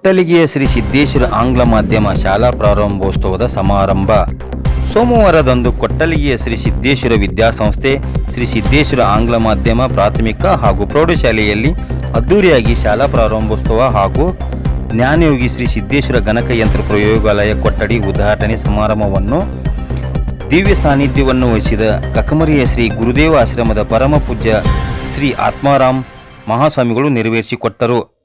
ಕೊಟ್ಟಲಿಗೆಯ ಶ್ರೀ ಸಿದ್ದೇಶ್ವರ ಆಂಗ್ಲ ಮಾಧ್ಯಮ ಶಾಲಾ ಪ್ರಾರಂಭೋತ್ಸವದ ಸಮಾರಂಭ. ಸೋಮವಾರದಂದು ಕೊಟ್ಟಲಿಗೆಯ ಶ್ರೀ ಸಿದ್ದೇಶ್ವರ ವಿದ್ಯಾಸಂಸ್ಥೆ, ಶ್ರೀ ಸಿದ್ದೇಶ್ವರ ಆಂಗ್ಲ ಮಾಧ್ಯಮ ಪ್ರಾಥಮಿಕ ಹಾಗೂ ಪ್ರೌಢಶಾಲೆಯಲ್ಲಿ ಅದ್ದೂರಿಯಾಗಿ ಶಾಲಾ ಪ್ರಾರಂಭೋತ್ಸವ ಹಾಗೂ ಜ್ಞಾನಯೋಗಿ ಶ್ರೀ ಸಿದ್ದೇಶ್ವರ ಗಣಕಯಂತ್ರ ಪ್ರಯೋಗಾಲಯ ಕೊಠಡಿ ಉದ್ಘಾಟನೆ ಸಮಾರಂಭವನ್ನು ದಿವ್ಯ ಸಾನ್ನಿಧ್ಯವನ್ನು ವಹಿಸಿದ ಕಕಮರಿಯ ಶ್ರೀ ಗುರುದೇವ ಆಶ್ರಮದ ಪರಮ ಪೂಜ್ಯ ಶ್ರೀ ಆತ್ಮಾರಾಮ್ ಮಹಾಸ್ವಾಮಿಗಳು ನೆರವೇರಿಸಿಕೊಟ್ಟರು.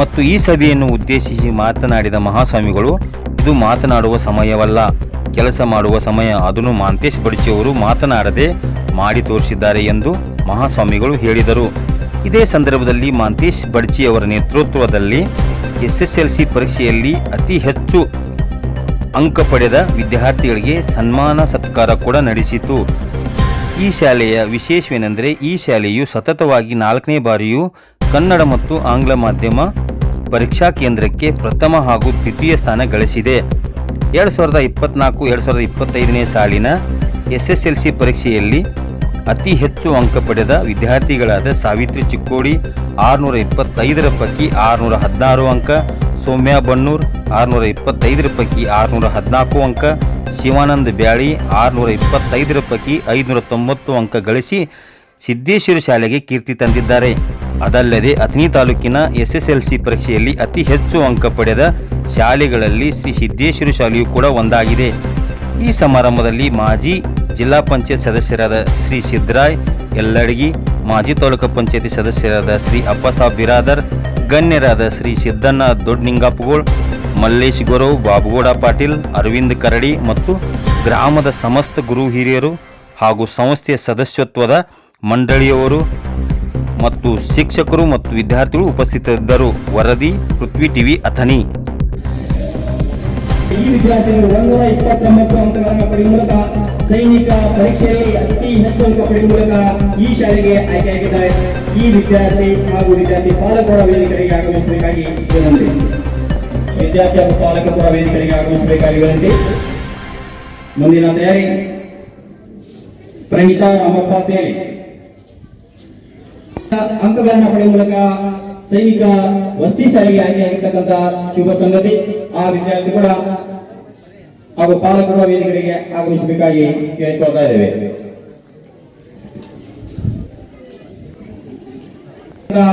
ಮತ್ತು ಈ ಸಭೆಯನ್ನು ಉದ್ದೇಶಿಸಿ ಮಾತನಾಡಿದ ಮಹಾಸ್ವಾಮಿಗಳು, ಇದು ಮಾತನಾಡುವ ಸಮಯವಲ್ಲ. ಕೆಲಸ ಮಾಡುವ ಸಮಯ ಅದನ್ನು ಮಾಂತೇಶ್ ಬಡಚಿಯವರು ಮಾತನಾಡದೆ ಮಾಡಿ ತೋರಿಸಿದ್ದಾರೆ ಎಂದು ಮಹಾಸ್ವಾಮಿಗಳು ಹೇಳಿದರು. ಇದೇ ಸಂದರ್ಭದಲ್ಲಿ ಮಾಂತೇಶ್ ಬಡ್ಚಿಯವರ ನೇತೃತ್ವದಲ್ಲಿ ಎಸ್ಎಸ್ಎಲ್ಸಿ ಪರೀಕ್ಷೆಯಲ್ಲಿ ಅತಿ ಹೆಚ್ಚು ಅಂಕ ಪಡೆದ ವಿದ್ಯಾರ್ಥಿಗಳಿಗೆ ಸನ್ಮಾನ ಸತ್ಕಾರ ಕೂಡ ನಡೆಸಿತು. ಈ ಶಾಲೆಯ ವಿಶೇಷವೇನೆಂದರೆ ಈ ಶಾಲೆಯು ಸತತವಾಗಿ ನಾಲ್ಕನೇ ಬಾರಿಯೂ ಕನ್ನಡ ಮತ್ತು ಆಂಗ್ಲ ಮಾಧ್ಯಮ ಪರೀಕ್ಷಾ ಕೇಂದ್ರಕ್ಕೆ ಪ್ರಥಮ ಹಾಗೂ ದ್ವಿತೀಯ ಸ್ಥಾನ ಗಳಿಸಿದೆ. ಎರಡು ಸಾವಿರದ ಇಪ್ಪತ್ನಾಲ್ಕು, ಎರಡು ಸಾವಿರದ ಇಪ್ಪತ್ತೈದನೇ ಸಾಲಿನ ಎಸ್ ಎಸ್ ಎಲ್ ಸಿ ಪರೀಕ್ಷೆಯಲ್ಲಿ ಅತಿ ಹೆಚ್ಚು ಅಂಕ ಪಡೆದ ವಿದ್ಯಾರ್ಥಿಗಳಾದ ಸಾವಿತ್ರಿ ಚಿಕ್ಕೋಡಿ, ಆರುನೂರ ಇಪ್ಪತ್ತೈದರ ಪೈಕಿ ಆರುನೂರ ಹದಿನಾರು ಅಂಕ, ಸೌಮ್ಯ ಬನ್ನೂರ್ ಆರುನೂರ ಇಪ್ಪತ್ತೈದರ ಪೈಕಿ ಆರುನೂರ ಹದಿನಾಲ್ಕು ಅಂಕ, ಶಿವಾನಂದ ಬ್ಯಾಳಿ, ಆರುನೂರ ಇಪ್ಪತ್ತೈದರ ಪೈಕಿ ಐದುನೂರ ತೊಂಬತ್ತು ಅಂಕ ಗಳಿಸಿ ಸಿದ್ದೇಶ್ವರ ಶಾಲೆಗೆ ಕೀರ್ತಿ ತಂದಿದ್ದಾರೆ. ಅದಲ್ಲದೆ ಅಥಣಿ ತಾಲೂಕಿನ ಎಸ್ಎಸ್ಎಲ್ಸಿ ಪರೀಕ್ಷೆಯಲ್ಲಿ ಅತಿ ಹೆಚ್ಚು ಅಂಕ ಪಡೆದ ಶಾಲೆಗಳಲ್ಲಿ ಶ್ರೀ ಸಿದ್ದೇಶ್ವರ ಶಾಲೆಯು ಕೂಡ ಒಂದಾಗಿದೆ. ಈ ಸಮಾರಂಭದಲ್ಲಿ ಮಾಜಿ ಜಿಲ್ಲಾ ಪಂಚಾಯತ್ ಸದಸ್ಯರಾದ ಶ್ರೀ ಸಿದ್ದರಾಯ್, ಎಲ್ಲಡಗಿ ಮಾಜಿ ತಾಲೂಕು ಪಂಚಾಯತಿ ಸದಸ್ಯರಾದ ಶ್ರೀ ಅಪ್ಪಸಾಬ್ ಬಿರಾದರ್, ಗಣ್ಯರಾದ ಶ್ರೀ ಸಿದ್ದಣ್ಣ ದೊಡ್ಡನಿಂಗಪ್ಪಗೋಳ್ ಮಲ್ಲೇಶ್ ಗೌರವ್, ಬಾಬುಗೌಡ ಪಾಟೀಲ್, ಅರವಿಂದ್ ಕರಡಿ ಮತ್ತು ಗ್ರಾಮದ ಸಮಸ್ತ ಗುರು ಹಿರಿಯರು ಹಾಗೂ ಸಂಸ್ಥೆಯ ಸದಸ್ಯತ್ವದ ಮಂಡಳಿಯವರು ಮತ್ತು ಶಿಕ್ಷಕರು ಮತ್ತು ವಿದ್ಯಾರ್ಥಿಗಳು ಉಪಸ್ಥಿತರಿದ್ದರು. ವರದಿ, ಪೃಥ್ವಿ ಟಿವಿ, ಅಥಣಿ. ಈ ವಿದ್ಯಾರ್ಥಿಗಳು ಒಂದೂರ ಇಪ್ಪತ್ತೊಂಬತ್ತು ಅಂಕಗಳನ್ನು ಪಡೆಯುವ ಮೂಲಕ ಸೈನಿಕ ಪರೀಕ್ಷೆಯಲ್ಲಿ ಅತಿ ಹೆಚ್ಚು ಅಂಕ ಪಡೆಯುವ ಮೂಲಕ ಈ ಶಾಲೆಗೆ ಆಯ್ಕೆಯಾಗಿದ್ದಾರೆ. ಈ ವಿದ್ಯಾರ್ಥಿ ಹಾಗೂ ವಿದ್ಯಾರ್ಥಿ ಪಾಲಕರ ವೇದಿಕೆಗಳಿಗೆ ಆಗಮಿಸಬೇಕಾಗಿ ವಿನಂತಿ. ವಿದ್ಯಾರ್ಥಿ ಹಾಗೂ ಪಾಲಕರ ವೇದಿಕೆಗಳಿಗೆ ಆಗಮಿಸಬೇಕಾಗಿ ವಿನಂತಿ. ಮುಂದಿನ ತಯಾರಿ. ಪ್ರಣೀತಾ ರಾಮಪ್ಪ ತೇಲಿ. ಅಂಕಗಳನ್ನು ಪಡೆಯುವ ಮೂಲಕ ಸೈನಿಕ ವಸತಿ ಶಾಲೆಗೆ ಆಯ್ಕೆಯಾಗಿರ್ತಕ್ಕಂಥ ಶುಭ ಸಂಗತಿ ಆ ವಿದ್ಯಾರ್ಥಿ ಕೂಡ ಹಾಗೂ ಪಾಲಕರು ವೇದಿಕೆಗಳಿಗೆ ಆಗಮಿಸಬೇಕಾಗಿ ಕೇಳಿಕೊಳ್ತಾ ಇದ್ದೇವೆ.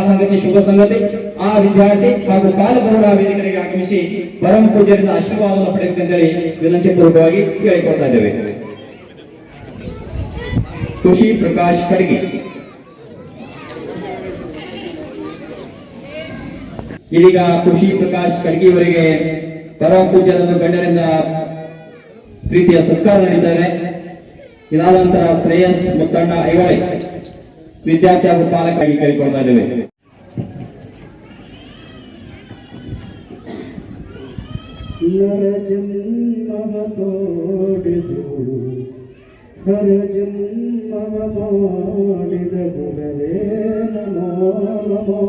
ಸಂಗತಿ, ಶುಭ ಸಂಗತಿ, ಆ ವಿದ್ಯಾರ್ಥಿ ಹಾಗೂ ಪಾಲಕರು ವೇದಿಕೆಗೆ ಆಗಮಿಸಿ ಪರಂ ಪೂಜ್ಯರಿಂದ ಆಶೀರ್ವಾದವನ್ನು ಪಡೆಯಬೇಕೆಂದೇಳಿ ವಿನಂತಿ ಪೂರ್ವಕವಾಗಿ ಕೇಳಿಕೊಳ್ತಾ ಇದ್ದೇವೆ. ಖುಷಿ ಪ್ರಕಾಶ್ ಕಡಗಿ ಇದೀಗ ಖುಷಿ ಪ್ರಕಾಶ್ ಕಡ್ಗಿ ಅವರಿಗೆ ಪರಮ ಪೂಜ್ಯರನ್ನು ಗಣ್ಯರಿಂದ ಪ್ರೀತಿಯ ಸತ್ಕಾರ ನೀಡಿದ್ದಾರೆ. ಇದೆ ಇದಾದ ನಂತರ ಶ್ರೇಯಸ್ ಮುತ್ತಣ್ಣ ಐವಳೆ ವಿದ್ಯಾರ್ಥಿ ಹಾಗೂ ಪಾಲಕಾಗಿ ಕೇಳಿಕೊಳ್ತಾ ಇದ್ದೇವೆ. ನರ ಮಾಡಿದ ಗುರವೇ ನಮೋ ನಮೋ.